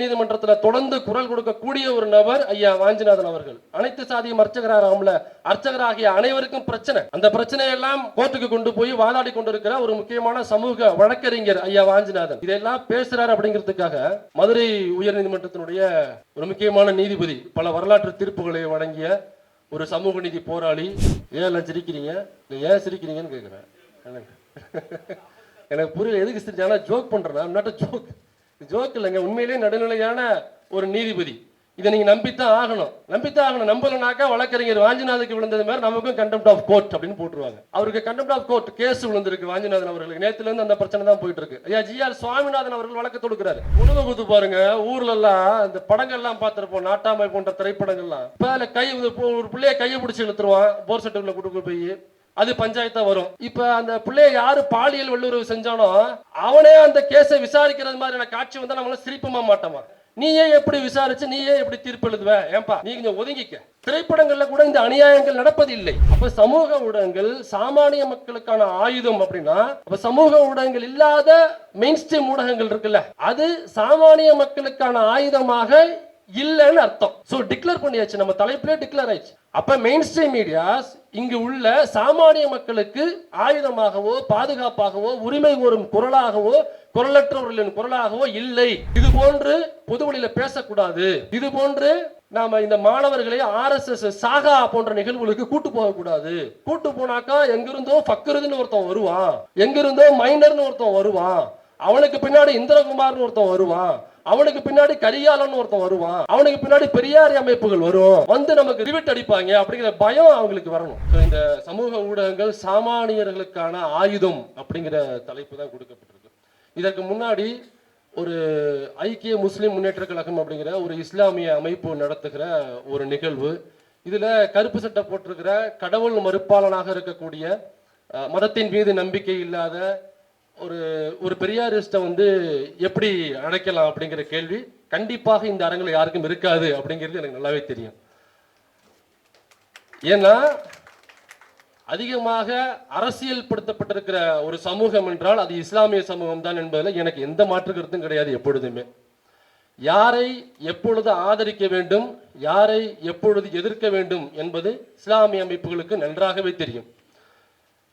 நீதிமன்றத்தில் தொடர்ந்து குரல் கொடுக்கக்கூடிய ஒரு நபர் ஐயா வாஞ்சிநாதன் அவர்கள். அனைத்து சாதியும் அர்ச்சகராகல அர்ச்சகராகிய அனைவருக்கும் பிரச்சனை. அந்த பிரச்சனையெல்லாம் கோர்ட்டுக்கு கொண்டு போய் வாதாடி கொண்டிருக்கிற ஒரு முக்கியமான சமூக வழக்கறிஞர் ஐயா வாஞ்சிநாதன். இதெல்லாம் பேசுறாரு அப்படிங்கிறதுக்காக மதுரை உயர் நீதிமன்றத்தினுடைய ஒரு முக்கியமான நீதிபதி பல வரலாற்று தீர்ப்புகளை வழங்கிய ஒரு சமூக நீதி போராளி ஏன் சிரிக்கிறீங்க? நீ ஏன் சிரிக்கிறீங்கன்னு கேட்குறேன் எனக்கு புரியல எதுக்கு சிரிச்சாங்க ஜோக் பண்றேன். நாட் ஜோக் ஜோக் இல்லைங்க உண்மையிலேயே நடுநிலையான ஒரு நீதிபதி. இதை நீங்க நம்பித்தான் ஆகணும். நம்பித்தான் ஆகணும். நம்பலனாக்கா வழக்கறிஞர் வாஞ்சிநாதுக்கு விழுந்தது மாதிரி நமக்கும் கண்டெம்ட் ஆஃப் கோர்ட் அப்படின்னு போட்டுருவாங்க. அவருக்கு கண்டெம்ட் ஆஃப் கோர்ட் கேஸ் விழுந்திருக்கு வாஞ்சிநாதன் அவர்களுக்கு. நேத்துல இருந்து அந்த பிரச்சனை தான் போயிட்டு இருக்கு ஐயா ஜி ஆர் சுவாமிநாதன் அவர்கள் வழக்கு தொடுக்கிறாரு. உணவு குத்து பாருங்க ஊர்ல எல்லாம் இந்த படங்கள்லாம் பார்த்திருப்போம். நாட்டாமை போன்ற திரைப்படங்கள்லாம். இப்ப அதுல கை ஒரு பிள்ளைய கையை பிடிச்சி இழுத்துருவான். போர் செட்டுக்குள்ள கொடுக்க போய் அது பஞ்சாயத்தா வரும். இப்ப அந்த பிள்ளைய யாரு பாலியல் வல்லுறவு செஞ்சானோ அவனே அந்த கேஸை விசாரிக்கிறது மாதிரியான காட்சி வந்தா நம்மள சிரிப்புமா மாட்டோமா? நீயே எப்படி விசாரிச்சு நீயே எப்படி தீர்ப்பு எழுதுவ? ஏன்பா நீ கொஞ்சம் ஒதுங்கிக்க. திரைப்படங்கள்ல கூட இந்த அநியாயங்கள் நடப்பதில்லை. அப்ப சமூக ஊடகங்கள் சாமானிய மக்களுக்கான ஆயுதம் அப்படின்னா அப்ப சமூக ஊடகங்கள் இல்லாத மெயின் ஸ்ட்ரீம் ஊடகங்கள் இருக்குல்ல அது சாமானிய மக்களுக்கான ஆயுதமாக இல்லைன்னு அர்த்தம். சோ டிக்ளேர் பண்ணியாச்சு. நம்ம தலைப்புலேயே டிக்ளேர் ஆயிடுச்சு. அப்ப மெயின் ஸ்ட்ரீம் மீடியாஸ் இங்கு உள்ள சாமானிய மக்களுக்கு ஆயுதமாகவோ பாதுகாப்பாகவோ உரிமை கோரும் குரலாகவோ குரலற்றவர்களின் குரலாகவோ இல்லை. இது போன்று பொதுவெளியில பேசக்கூடாது. இது போன்று நாம இந்த மாணவர்களை ஆர்எஸ்எஸ் சாகா போன்ற நிகழ்வுகளுக்கு கூட்டு போக கூடாது கூட்டு போனாக்கா எங்கிருந்தோ ஃபக்கருதுன்னு ஒருத்தன் வருவான். எங்கிருந்தோ மைனர்னு ஒருத்தன் வருவான். அவனுக்கு பின்னாடி இந்திரகுமார்னு ஒருத்தன் வருவான். அவனுக்கு பின்னாடி கரியாலன்னு ஒருத்தன் வருவான். அவனுக்கு பின்னாடி பெரியாரி அமைப்புகள் வரும். வந்து நமக்கு ரிவிட் அடிப்பாங்க அப்படிங்கிற பயம் அவங்களுக்கு வரணும். இந்த சமூக ஊடகங்கள் சாமானியர்களுக்கான ஆயுதம் அப்படிங்கிற தலைப்பு தான் கொடுக்கப்பட்டிருக்கு. இதற்கு முன்னாடி ஒரு ஐக்கிய முஸ்லிம் முன்னேற்ற கழகம் அப்படிங்கிற ஒரு இஸ்லாமிய அமைப்பு நடத்துகிற ஒரு நிகழ்வு. இதுல கருப்பு சட்டை போட்டிருக்கிற கடவுள் மறுப்பாளனாக இருக்கக்கூடிய மதத்தின் மீது நம்பிக்கை இல்லாத ஒரு ஒரு பெரியாரிஸ்ட்டை வந்து எப்படி அழைக்கலாம் அப்படிங்கிற கேள்வி கண்டிப்பாக இந்த அரங்கில் யாருக்கும் இருக்காது அப்படிங்கிறது எனக்கு நல்லாவே தெரியும். ஏன்னா அதிகமாக அரசியல் படுத்தப்பட்டிருக்கிற ஒரு சமூகம் என்றால் அது இஸ்லாமிய சமூகம் தான் என்பதில் எனக்கு எந்த மாற்று கருத்தும் கிடையாது எப்பொழுதுமே. யாரை எப்பொழுது ஆதரிக்க வேண்டும் யாரை எப்பொழுது எதிர்க்க வேண்டும் என்பது இஸ்லாமிய அமைப்புகளுக்கு நன்றாகவே தெரியும்.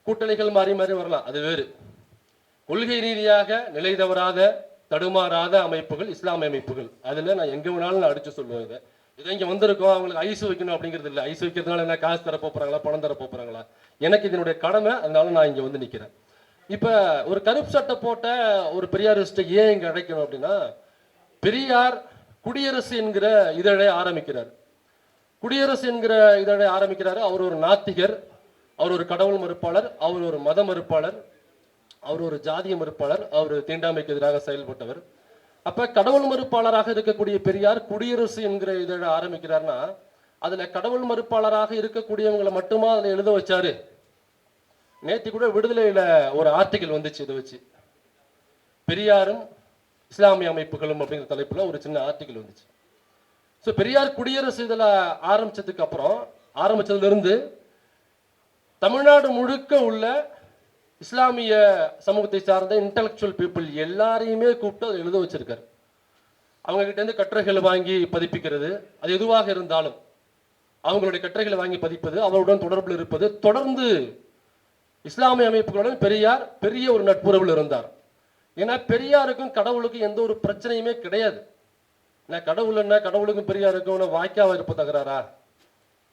கூட்டணிகள் மாறி மாறி வரலாம் அது வேறு. கொள்கை ரீதியாக நிலை தவறாத தடுமாறாத அமைப்புகள் இஸ்லாமிய அமைப்புகள். அதில் நான் எங்கே வேணாலும் நான் அடிச்சு சொல்லுவேன் இதை. இதை இங்கே வந்திருக்கோம் அவங்களுக்கு ஐஸ் வைக்கணும் அப்படிங்கிறது இல்லை. ஐஸ் வைக்கிறதுனால என்ன? காசு தர போறாங்களா? பணம் தர போகிறாங்களா எனக்கு இதனுடைய கடமை அதனால நான் இங்கே வந்து நிற்கிறேன். இப்போ ஒரு கருப்பு சட்டை போட்ட ஒரு பெரியாரிஸ்ட்டை ஏன் இங்கே அழைக்கணும் அப்படின்னா பெரியார் குடியரசு என்கிற இதழை ஆரம்பிக்கிறார். குடியரசு என்கிற இதழை ஆரம்பிக்கிறாரு. அவர் ஒரு நாத்திகர் அவர் ஒரு கடவுள் மறுப்பாளர் அவர் ஒரு மத மறுப்பாளர் அவர் ஒரு ஜாதிய மறுப்பாளர் அவர் தீண்டாமைக்கு எதிராக செயல்பட்டவர். அப்ப கடவுள் மறுப்பாளராக இருக்கக்கூடிய பெரியார் குடியரசு என்கிற இதழை ஆரம்பிக்கிறார்னா அதுல கடவுள் மறுப்பாளராக இருக்கக்கூடியவங்களை மட்டுமா அதில் எழுத வச்சாரு? நேத்தி கூட விடுதலையில ஒரு ஆர்டிக்கல் வந்துச்சு இதை வச்சு. பெரியாரும் இஸ்லாமிய அமைப்புகளும் அப்படிங்கிற தலைப்புல ஒரு சின்ன ஆர்டிக்கல் வந்துச்சு. ஸோ பெரியார் குடியரசு இதில் ஆரம்பிச்சதுக்கு அப்புறம் ஆரம்பிச்சதுல இருந்து தமிழ்நாடு முழுக்க உள்ள இஸ்லாமிய சமூகத்தை சார்ந்த இன்டலெக்சுவல் பீப்புள் எல்லாரையுமே கூப்பிட்டு அதை எழுத வச்சிருக்காரு. அவங்க கிட்ட கட்டுரைகளை வாங்கி பதிப்பிக்கிறது அது எதுவாக இருந்தாலும் அவங்களுடைய கட்டுரைகளை வாங்கி பதிப்பது அவருடன் தொடர்பில் இருப்பது தொடர்ந்து இஸ்லாமிய அமைப்புகளுடன் பெரியார் பெரிய ஒரு நட்புறவில் இருந்தார். ஏன்னா பெரியாருக்கும் கடவுளுக்கும் எந்த ஒரு பிரச்சனையுமே கிடையாது. ஏன்னா கடவுள் என்ன? கடவுளுக்கும் பெரியாருக்கும் என்ன இருப்ப தகராறா?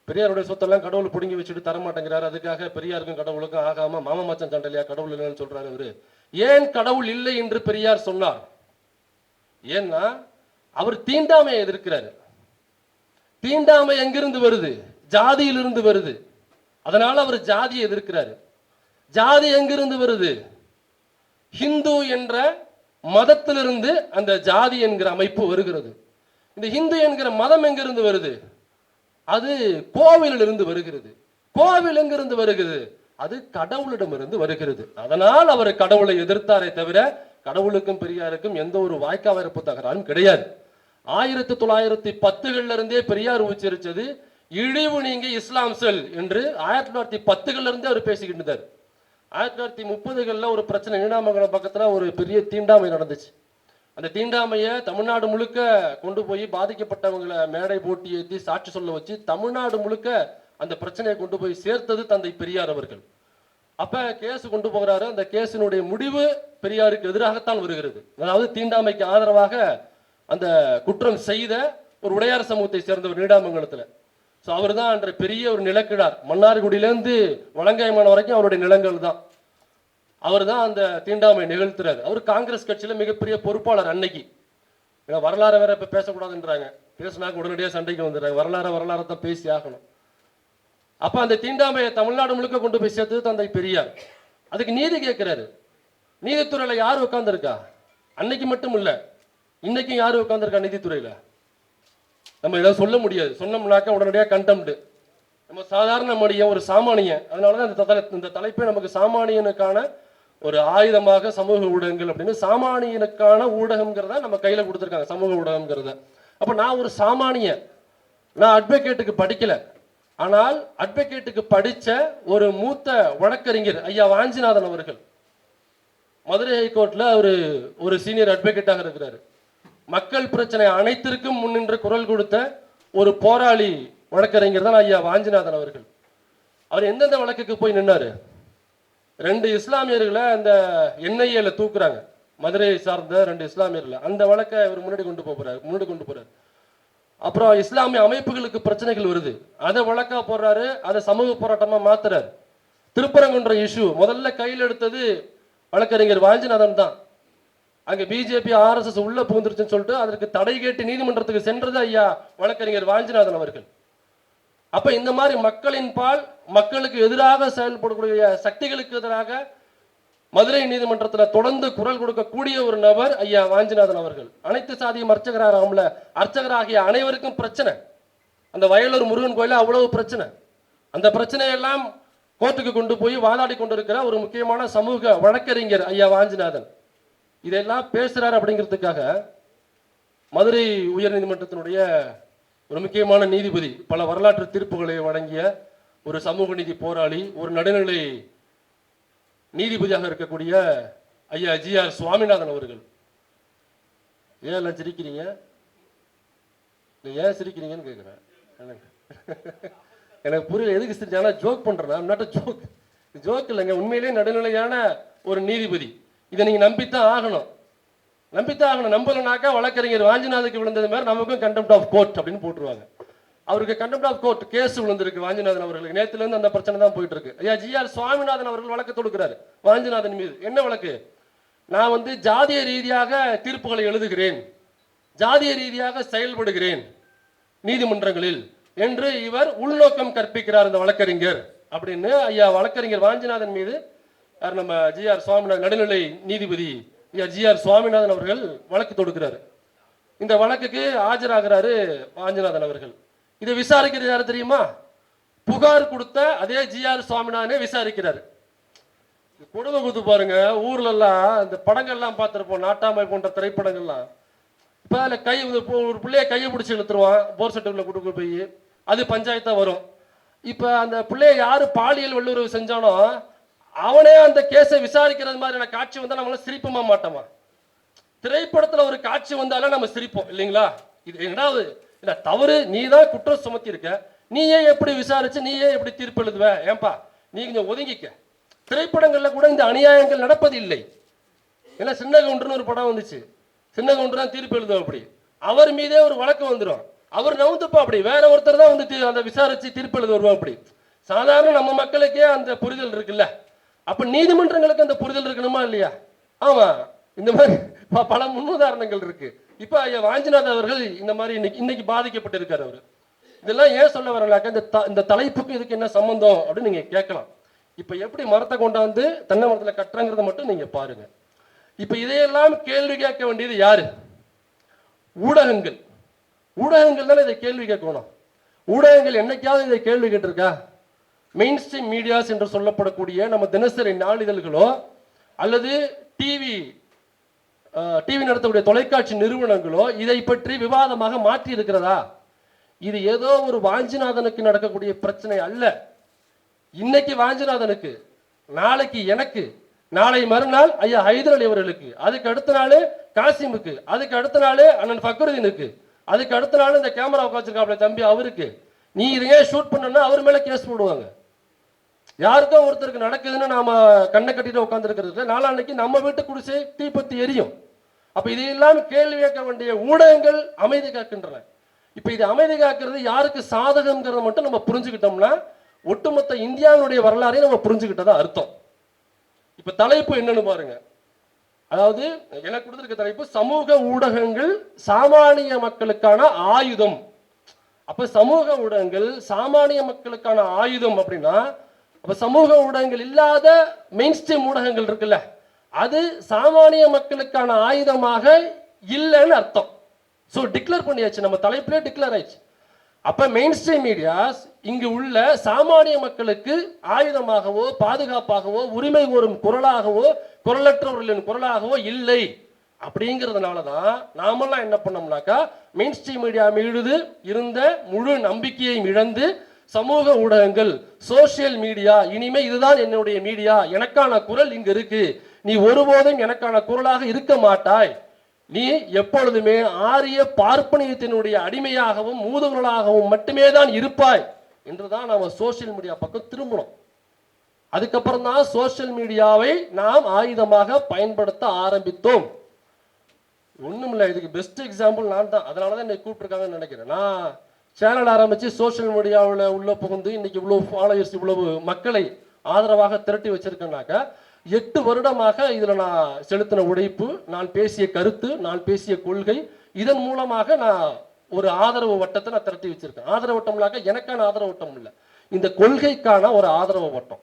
பெரியாருடைய சொத்தெல்லாம் கடவுள் பிடுங்கி வச்சுட்டு தரமாட்டேங்கிறாரு. அதுக்காக பெரியாருக்கும் கடவுளுக்கும் ஆகாம மாமா மச்சான் சண்டையா கடவுள் இல்லைன்னு சொல்றாரு அவரு ஏன் கடவுள் இல்லை என்று பெரியார் சொன்னார்? ஏன்னா அவர் தீண்டாமையை எதிர்க்கிறாரு. தீண்டாமை எங்கிருந்து வருது? ஜாதியிலிருந்து வருது. அதனால அவர் ஜாதியை எதிர்க்கிறாரு. ஜாதி எங்கிருந்து வருது? ஹிந்து என்ற மதத்திலிருந்து அந்த ஜாதி என்கிற அமைப்பு வருகிறது. இந்த ஹிந்து என்கிற மதம் எங்கிருந்து வருது? அது கோவிலிலிருந்து வருகிறது. கோவில் எங்கிருந்து வருகிறது? அது கடவுளிடமிருந்து வருகிறது. அதனால் அவர் கடவுளை எதிர்த்தாரே தவிர கடவுளுக்கும் பெரியாருக்கும் எந்த ஒரு வாய்க்காவிறப்பு தகராறும் கிடையாது. ஆயிரத்தி தொள்ளாயிரத்தி பத்துகள்ல இருந்தே பெரியார் உச்சரிச்சது இழிவு நீங்க இஸ்லாம் செல் என்று ஆயிரத்தி தொள்ளாயிரத்தி பத்துகள்ல இருந்தே அவர் பேசிக்கிட்டு இருந்தார். ஆயிரத்தி தொள்ளாயிரத்தி முப்பதுகளில் ஒரு பிரச்சனை நீடாமங்கலம் பக்கத்துல ஒரு பெரிய தீண்டாமை நடந்துச்சு. அந்த தீண்டாமையை தமிழ்நாடு முழுக்க கொண்டு போய் பாதிக்கப்பட்டவங்களை மேடை போட்டி ஏற்றி சாட்சி சொல்ல வச்சு தமிழ்நாடு முழுக்க அந்த பிரச்சனையை கொண்டு போய் சேர்த்தது தந்தை பெரியார் அவர்கள். அப்ப கேஸ் கொண்டு போகிறாரு. அந்த கேஸினுடைய முடிவு பெரியாருக்கு எதிராகத்தான் வருகிறது. அதாவது தீண்டாமைக்கு ஆதரவாக அந்த குற்றம் செய்த ஒரு உடையார் சமூகத்தை சேர்ந்தவர் நீடாமங்கலத்துல. ஸோ அவர் தான் அன்ற பெரிய ஒரு நிலக்கிழார். மன்னார்குடியிலேருந்து வலங்காயமான வரைக்கும் அவருடைய நிலங்கள் தான் அவர் தான் அந்த தீண்டாமை நிகழ்த்துறாரு. அவர் காங்கிரஸ் கட்சியில மிகப்பெரிய பொறுப்பாளர் அன்னைக்கு. ஏன்னா வரலாறு வேற இப்ப பேசக்கூடாதுன்றாங்க. பேசினாக்க உடனடியாக சண்டைக்கு வந்துடுறாங்க. வரலாறு வரலாறு தான் பேசி ஆகணும். அப்ப அந்த தீண்டாமையை தமிழ்நாடு முழுக்க கொண்டு போய் சேர்த்தது தந்தை பெரியார். அதுக்கு நீதி கேட்கிறாரு. நீதித்துறையில யார் உட்காந்துருக்கா அன்னைக்கு மட்டும் இல்ல இன்னைக்கும் யார் உட்காந்துருக்கா நீதித்துறையில? நம்ம ஏதாவது சொல்ல முடியாது. சொன்னோம்னாக்க உடனடியாக கண்டம்டு நம்ம சாதாரண மடியன் ஒரு சாமானியன். அதனால தான் இந்த தலை- இந்த தலைப்பே நமக்கு சாமானியனுக்கான ஒரு ஆயுதமாக சமூக ஊடகங்கள் அப்படின்னு சாமானியனுக்கான ஊடகம்ங்கிறத நம்ம கையில் கொடுத்துருக்காங்க சமூக ஊடகம்ங்கிறத. அப்போ நான் ஒரு சாமானியன். நான் அட்வொகேட்டுக்கு படிக்கல. ஆனால் அட்வொகேட்டுக்கு படித்த ஒரு மூத்த வழக்கறிஞர் ஐயா வாஞ்சிநாதன் அவர்கள். மதுரை ஹைகோர்ட்டில் அவர் ஒரு சீனியர் அட்வொகேட்டாக இருக்கிறார். மக்கள் பிரச்சனை அனைத்திற்கும் முன்னின்று குரல் கொடுத்த ஒரு போராளி வழக்கறிஞர் தான் ஐயா வாஞ்சிநாதன் அவர்கள். அவர் எந்தெந்த வழக்குக்கு போய் நின்னாரு? ரெண்டு இஸ்லாமியர்களை அந்த என்ஐஏல தூக்குறாங்க. மதுரையை சார்ந்த ரெண்டு இஸ்லாமியர்களை. அந்த வழக்கை இவர் முன்னாடி கொண்டு போறாரு முன்னாடி கொண்டு போறாரு. அப்புறம் இஸ்லாமிய அமைப்புகளுக்கு பிரச்சனைகள் வருது. அதை வழக்கா போடுறாரு அதை சமூக போராட்டமா மாத்துறாரு. திருப்பரங்குன்ற இஷ்யூ முதல்ல கையில் எடுத்தது வழக்கறிஞர் வாஞ்சிநாதன் தான். அங்கே பிஜேபி ஆர்எஸ்எஸ் உள்ள புகுந்துருச்சுன்னு சொல்லிட்டு அதற்கு தடை கேட்டு நீதிமன்றத்துக்கு சென்றது ஐயா வழக்கறிஞர் வாஞ்சிநாதன் அவர்கள். அப்ப இந்த மாதிரி மக்களின் பால் மக்களுக்கு எதிராக செயல்படக்கூடிய சக்திகளுக்கு எதிராக மதுரை நீதிமன்றத்தில் தொடர்ந்து குரல் கொடுக்கக்கூடிய ஒரு நபர் ஐயா வாஞ்சிநாதன் அவர்கள். அனைத்து சாதியும் அர்ச்சகராகல அர்ச்சகராகிய அனைவருக்கும் பிரச்சனை. அந்த வயலூர் முருகன் கோயில அவ்வளவு பிரச்சனை. அந்த பிரச்சனையெல்லாம் கோர்ட்டுக்கு கொண்டு போய் வாதாடி கொண்டிருக்கிற ஒரு முக்கியமான சமூக வழக்கறிஞர் ஐயா வாஞ்சிநாதன். இதெல்லாம் பேசுறாரு அப்படிங்கிறதுக்காக மதுரை உயர்நீதிமன்றத்தினுடைய ஒரு முக்கியமான நீதிபதி பல வரலாற்று தீர்ப்புகளை வழங்கிய ஒரு சமூக நீதி போராளி ஒரு நடுநிலை நீதிபதியாக இருக்கக்கூடிய ஐயா ஜி ஆர் சுவாமிநாதன் அவர்கள். ஏன் எல்லாம் சிரிக்கிறீங்க? நீ ஏன் சிரிக்கிறீங்கன்னு கேட்குறேன் எனக்கு புரியல எதுக்கு சிரிச்சாங்க ஜோக் பண்றேன். நாட் ஜோக் ஜோக் இல்லைங்க. உண்மையிலேயே நடுநிலையான ஒரு நீதிபதி. இதை நீங்க நம்பித்தான் ஆகணும். நம்பித்தான் ஆகணும் நம்பலனாக்கா வழக்கறிஞர் வாஞ்சிநாதுக்கு விழுந்தது மாதிரி நமக்கும் கண்டெம்ட் ஆஃப் கோர்ட் அப்படின்னு போட்டுருவாங்க. அவருக்கு கண்டெம்ட் ஆஃப் கோர்ட் கேஸ் விழுந்திருக்கு வாஞ்சிநாதன் அவர்களுக்கு. நேத்துல இருந்து அந்த பிரச்சனை தான் போயிட்டு இருக்கு ஐயா ஜிஆர் சுவாமிநாதன் அவர்கள் வழக்கு தொடுக்கிறாரு வாஞ்சிநாதன் மீது. என்ன வழக்கு? நான் வந்து ஜாதிய ரீதியாக தீர்ப்புகளை எழுதுகிறேன் ஜாதிய ரீதியாக செயல்படுகிறேன் நீதிமன்றங்களில் என்று இவர் உள்நோக்கம் கற்பிக்கிறார் இந்த வழக்கறிஞர் அப்படின்னு ஐயா வழக்கறிஞர் வாஞ்சிநாதன் மீது யார் நம்ம ஜிஆர் சுவாமிநாதன் நடுநிலை நீதிபதி ஜி ஜிஆர் சுவாமிநாதன் அவர்கள் வழக்கு தொடுக்கிறாரு. இந்த வழக்குக்கு ஆஜராகிறாரு வாஞ்சிநாதன் அவர்கள். இதை விசாரிக்கிறது யாரு தெரியுமா? புகார் கொடுத்த அதே ஜிஆர் சுவாமிநாதனே விசாரிக்கிறாரு. கொடுமை கொடுத்து பாருங்க ஊர்ல எல்லாம் இந்த படங்கள்லாம் பார்த்துருப்போம் நாட்டாமை போன்ற திரைப்படங்கள்லாம். இப்ப அதில் கை ஒரு பிள்ளைய கையை பிடிச்சி இழுத்துருவான் போர் செட்டுக்குள்ள கொடுக்க போய் அது பஞ்சாயத்தா வரும். இப்ப அந்த பிள்ளைய யாரு பாலியல் வல்லுறவு செஞ்சானோ அவனே அந்த கேஸை விசாரிக்கிறது மாதிரியான காட்சி வந்தால் நம்மளாம் சிரிப்போமா மாட்டோமா? திரைப்படத்தில் ஒரு காட்சி வந்தாலும் நம்ம சிரிப்போம் இல்லைங்களா? இது என்னடாவது இல்லை தவறு நீ தான் குற்றம் சுமத்தியிருக்க. நீயே எப்படி விசாரிச்சு நீயே எப்படி தீர்ப்பு எழுதுவ? ஏன்பா நீ கொஞ்சம் ஒதுங்கிக்க. திரைப்படங்களில் கூட இந்த அநியாயங்கள் நடப்பதில்லை. ஏன்னா சின்ன கவுண்டர்னு ஒரு படம் வந்துச்சு. சின்ன கவுண்டர் தான் தீர்ப்பு எழுதும் அப்படி. அவர் மீதே ஒரு வழக்கு வந்துடும் அவர் நவுந்துப்பா அப்படி. வேற ஒருத்தர் தான் வந்து தீ- அந்த விசாரிச்சு தீர்ப்பு எழுத வருவோம் அப்படி. சாதாரண நம்ம மக்களுக்கே அந்த புரிதல் இருக்குல்ல? அப்ப நீதிமன்றங்களுக்கு அந்த புரிதல் இருக்கணுமா இல்லையா? ஆமா. இந்த மாதிரி பல முன்னுதாரணங்கள் இருக்கு. இப்ப ஐயா வாஞ்சிநாத் அவர்கள் இந்த மாதிரி இன்னைக்கு இன்னைக்கு பாதிக்கப்பட்டிருக்காரு அவரு. இதெல்லாம் ஏன் சொல்ல வரலாக்க இந்த த- இந்த தலைப்புக்கு இதுக்கு என்ன சம்பந்தம் அப்படின்னு நீங்க கேட்கலாம். இப்ப எப்படி மரத்தை கொண்டாந்து தென்னை மரத்துல கட்டுறங்கிறத மட்டும் நீங்க பாருங்க. இப்ப இதையெல்லாம் கேள்வி கேட்க வேண்டியது யாரு? ஊடகங்கள். ஊடகங்கள் தானே இதை கேள்வி கேட்கணும். ஊடகங்கள் என்னைக்காவது இதை கேள்வி கேட்டிருக்கா? மெயின் ஸ்ட்ரீம் மீடியாஸ் என்று சொல்லப்படக்கூடிய நம்ம தினசரி நாளிதழ்களோ அல்லது டிவி டிவி நடத்தக்கூடிய தொலைக்காட்சி நிறுவனங்களோ இதை பற்றி விவாதமாக மாற்றி இருக்கிறதா இது ஏதோ ஒரு வாஞ்சிநாதனுக்கு நடக்கக்கூடிய பிரச்சனை அல்ல. இன்னைக்கு வாஞ்சிநாதனுக்கு நாளைக்கு எனக்கு நாளை மறுநாள் ஐயா ஹைதர் அலி அவர்களுக்கு அதுக்கு அடுத்த நாள் காசிமுக்கு அதுக்கு அடுத்த நாள் அண்ணன் ஃபக்ருதீனுக்கு அதுக்கு அடுத்த நாள் இந்த கேமரா உட்காந்துருக்காப்ல தம்பி அவருக்கு. நீ இதை ஏன் ஷூட் பண்ணனா அவர் மேல கேஸ் போடுவாங்க. யாருக்கோ ஒருத்தருக்கு நடக்குதுன்னு நாம கண்ணை கட்டிட்டு உட்காந்துருக்கிறது நாளான்னைக்கு நம்ம வீட்டு குடிசை தீப்பத்தி எரியும். அப்ப இதையெல்லாம் கேள்வி கேட்க வேண்டிய ஊடகங்கள் அமைதி காக்கின்றன. இப்ப இது அமைதி காக்கிறது யாருக்கு சாதகங்கிறத மட்டும் நம்ம புரிஞ்சுக்கிட்டோம்னா ஒட்டுமொத்த இந்தியாவினுடைய வரலாறையும் நம்ம புரிஞ்சுக்கிட்டதா அர்த்தம். இப்ப தலைப்பு என்னன்னு பாருங்க. அதாவது எனக்கு கொடுத்திருக்க தலைப்பு சமூக ஊடகங்கள் சாமானிய மக்களுக்கான ஆயுதம். அப்ப சமூக ஊடகங்கள் சாமானிய மக்களுக்கான ஆயுதம் அப்படின்னா அப்போ சமூக ஊடகங்கள் இல்லாத மெயின் ஸ்ட்ரீம் ஊடகங்கள் இருக்குல்ல அது சாமானிய மக்களுக்கான ஆயுதமாக இல்லைன்னு அர்த்தம். ஸோ டிக்ளேர் பண்ணியாச்சு நம்ம தலைப்பிலே டிக்ளேர் ஆயிடுச்சு. அப்போ மெயின் ஸ்ட்ரீம் மீடியாஸ் இங்கு உள்ள சாமானிய மக்களுக்கு ஆயுதமாகவோ பாதுகாப்பாகவோ உரிமை கோரும் குரலாகவோ குரலற்றவர்களின் குரலாகவோ இல்லை. அப்படிங்கிறதுனால தான் நாமெல்லாம் என்ன பண்ணோம்னாக்கா மெயின் ஸ்ட்ரீம் மீடியா மீது இருந்த முழு நம்பிக்கையை இழந்து சமூக ஊடகங்கள் சோஷியல் மீடியா இனிமே இதுதான் என்னுடைய மீடியா எனக்கான குரல் இங்க இருக்கு. நீ ஒருபோதும் எனக்கான குரலாக இருக்க மாட்டாய். நீ எப்பொழுதுமே ஆரிய பார்ப்பனியத்தினுடைய அடிமையாகவும் மூதுவர்களாகவும் மட்டுமே தான் இருப்பாய் என்றுதான் நாம சோஷியல் மீடியா பக்கம் திரும்பணும். அதுக்கப்புறம் தான் சோஷியல் மீடியாவை நாம் ஆயுதமாக பயன்படுத்த ஆரம்பித்தோம். ஒண்ணும் இல்லை இதுக்கு பெஸ்ட் எக்ஸாம்பிள் நான் தான். அதனால தான் என்னை கூப்பிட்டுருக்காங்கன்னு நினைக்கிறேன். நான் சேனல் ஆரம்பித்து சோஷியல் மீடியாவில் உள்ளே புகுந்து இன்றைக்கி இவ்வளோ ஃபாலோயர்ஸ் இவ்வளவு மக்களை ஆதரவாக திரட்டி வச்சுருக்கேனாக்கா எட்டு வருடமாக இதில் நான் செலுத்தின உழைப்பு நான் பேசிய கருத்து நான் பேசிய கொள்கை இதன் மூலமாக நான் ஒரு ஆதரவு வட்டத்தை நான் திரட்டி வச்சுருக்கேன். ஆதரவு வட்டம்னாக்க எனக்கான ஆதரவு வட்டம் இல்லை. இந்த கொள்கைக்கான ஒரு ஆதரவு வட்டம்.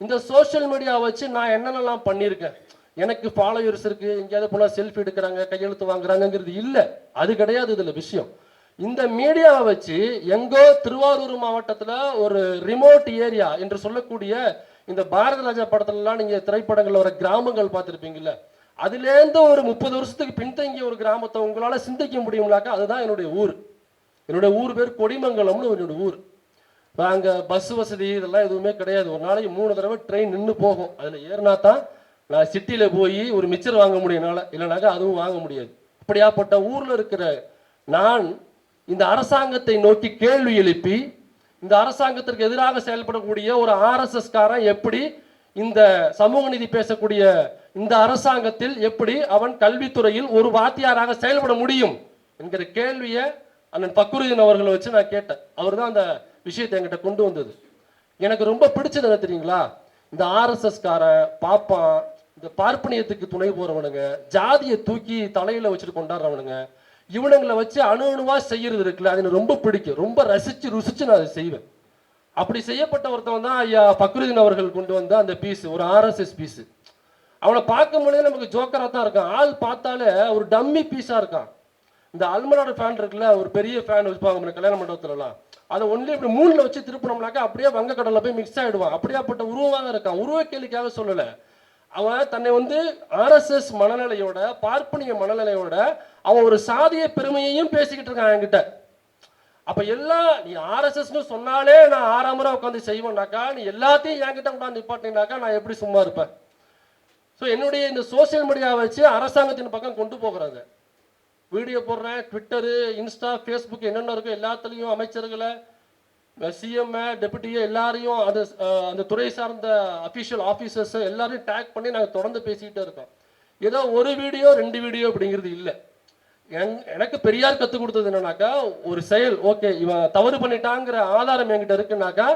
இந்த சோஷியல் மீடியா வச்சு நான் என்னென்னலாம் பண்ணியிருக்கேன் எனக்கு ஃபாலோயர்ஸ் இருக்குது எங்கேயாவது போனால் செல்ஃபி எடுக்கிறாங்க கையெழுத்து வாங்குறாங்கங்கிறது இல்லை. அது கிடையாது இதில் விஷயம். இந்த மீடியாவை வச்சு எங்கோ திருவாரூர் மாவட்டத்தில் ஒரு ரிமோட் ஏரியா என்று சொல்லக்கூடிய இந்த பாரத ராஜா படத்துலலாம் நீங்கள் திரைப்படங்களில் வர கிராமங்கள் பார்த்துருப்பீங்கல்ல அதுலேருந்து ஒரு முப்பது வருஷத்துக்கு பின்தங்கிய ஒரு கிராமத்தை உங்களால் சிந்திக்க முடியும்னாக்கா அதுதான் என்னுடைய ஊர். என்னுடைய ஊர் பேர் கொடிமங்கலம்னு என்னுடைய ஊர். இப்போ அங்கே பஸ் வசதி இதெல்லாம் எதுவுமே கிடையாது. ஒரு நாளைக்கு மூணு தடவை ட்ரெயின் நின்று போகும். அதில் ஏறினா தான் நான் சிட்டியில் போய் ஒரு மிச்சர் வாங்க முடியும் என்னால். இல்லைனாக்கா அதுவும் வாங்க முடியாது. அப்படியாப்பட்ட ஊரில் இருக்கிற நான் இந்த அரசாங்கத்தை நோக்கி கேள்வி எழுப்பி இந்த அரசாங்கத்திற்கு எதிராக செயல்படக்கூடிய ஒரு ஆர்எஸ்எஸ் காரன் எப்படி இந்த சமூக நீதி பேசக்கூடிய இந்த அரசாங்கத்தில் எப்படி அவன் கல்வித்துறையில் ஒரு வாத்தியாராக செயல்பட முடியும் என்கிற கேள்வியை அண்ணன் பக்குருதீன் அவர்களை வச்சு நான் கேட்டேன். அவர் தான் அந்த விஷயத்தை என்கிட்ட கொண்டு வந்தது. எனக்கு ரொம்ப பிடிச்சது என்ன தெரியுங்களா? இந்த ஆர்எஸ்எஸ் காரன் பாப்பான் இந்த பார்ப்பனியத்துக்கு துணை போறவனுங்க ஜாதியை தூக்கி தலையில வச்சுட்டு கொண்டாடுறவனுங்க இவனுங்களை வச்சு அணு அணுவாக செய்யறது இருக்குல்ல அது எனக்கு ரொம்ப பிடிக்கும். ரொம்ப ரசிச்சு ருசிச்சு நான் அதை செய்வேன். அப்படி செய்யப்பட்ட ஒருத்தவன் தான் ஐயா பக்ருதீன் அவர்கள் கொண்டு வந்த அந்த பீஸ் ஒரு ஆர்எஸ்எஸ் பீஸ் அவனை பார்க்கும் பொழுதே நமக்கு ஜோக்கராக தான் இருக்கான். ஆள் பார்த்தாலே ஒரு டம்மி பீஸாக இருக்கான். இந்த அல்மனோட ஃபேன் இருக்குல்ல ஒரு பெரிய ஃபேன் வச்சுப்பாங்க நம்ம கல்யாண மண்டபத்துலலாம். அதை ஒன்லி இப்படி மூணுல வச்சு திருப்பினோம்னாக்கா அப்படியே வங்கக்கடலில் போய் மிக்ஸ் ஆயிடுவான். அப்படியாப்பட்ட உருவமாக இருக்கான். உருவ கேள்விக்காக சொல்லலை. அவன் தன்னை வந்து ஆர்எஸ்எஸ் மனநிலையோட பார்ப்பனிய மனநிலையோட அவன் ஒரு சாதிய பெருமையையும் பேசிக்கிட்டு இருக்கான் என்கிட்ட. அப்போ எல்லாம் நீ ஆர்எஸ்எஸ்னு சொன்னாலே நான் ஆறாமரை உட்காந்து செய்வேன்னாக்கா நீ எல்லாத்தையும் என்கிட்ட உட்காந்து நிப்பாட்டினாக்கா நான் எப்படி சும்மா இருப்பேன்? ஸோ என்னுடைய இந்த சோஷியல் மீடியாவை வச்சு அரசாங்கத்தின் பக்கம் கொண்டு போகிறாங்க. வீடியோ போடுறேன் ட்விட்டரு இன்ஸ்டா ஃபேஸ்புக் என்னென்ன இருக்கோ எல்லாத்துலேயும் அமைச்சர்களை சிஎம் டெபுட்டியை எல்லாரையும் அது அந்த துறை சார்ந்த அஃபிஷியல் ஆஃபீஸர்ஸை எல்லாரையும் டேக் பண்ணி நாங்கள் தொடர்ந்து பேசிக்கிட்டே இருக்கோம். ஏதோ ஒரு வீடியோ ரெண்டு வீடியோ அப்படிங்கிறது இல்லை. எங் எனக்கு பெரியார் கற்றுக் கொடுத்தது என்னன்னாக்கா ஒரு செயல் ஓகே இவன் தவறு பண்ணிட்டாங்கிற ஆதாரம் என்கிட்ட இருக்குனாக்கா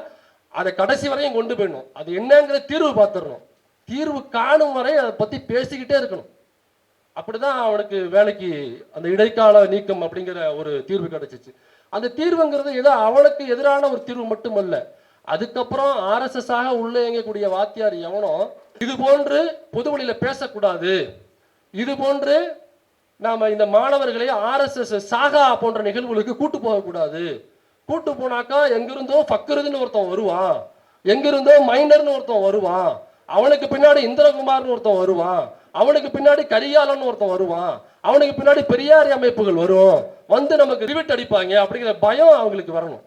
அதை கடைசி வரையும் கொண்டு போயிடணும். அது என்னங்கிற தீர்வு பார்த்துடணும். தீர்வு காணும் வரை அதை பற்றி பேசிக்கிட்டே இருக்கணும். அப்படிதான் அவனுக்கு வேலைக்கு அந்த இடைக்கால நீக்கம் அப்படிங்கிற ஒரு தீர்வு கிடைச்சிச்சு. அந்த தீர்வுங்கிறது ஏதோ அவனுக்கு எதிரான ஒரு தீர்வு மட்டுமல்ல. அதுக்கப்புறம் ஆர்எஸ்எஸ் ஆக உள்ள இயங்கக்கூடிய வாத்தியார் எவனோ இது போன்று பொதுவெளியில பேசக்கூடாது. இது போன்று நாம இந்த மாணவர்களை ஆர்எஸ்எஸ் சாகா போன்ற நிகழ்வுகளுக்கு கூட்டு போகக்கூடாது. கூட்டு போனாக்கா எங்கிருந்தோ ஃபக்கருதுன்னு ஒருத்தன் வருவான். எங்கிருந்தோ மைனர்னு ஒருத்தன் வருவான். அவனுக்கு பின்னாடி இந்திரகுமார்னு ஒருத்தன் வருவான். அவனுக்கு பின்னாடி கரிகாலன் ஒருத்தன் வருவான். அவனுக்கு பின்னாடி பெரியாரி அமைப்புகள் வரும். வந்து நமக்கு ரிவிட் அடிப்பாங்க அப்படிங்கிற பயம் அவங்களுக்கு வரணும்.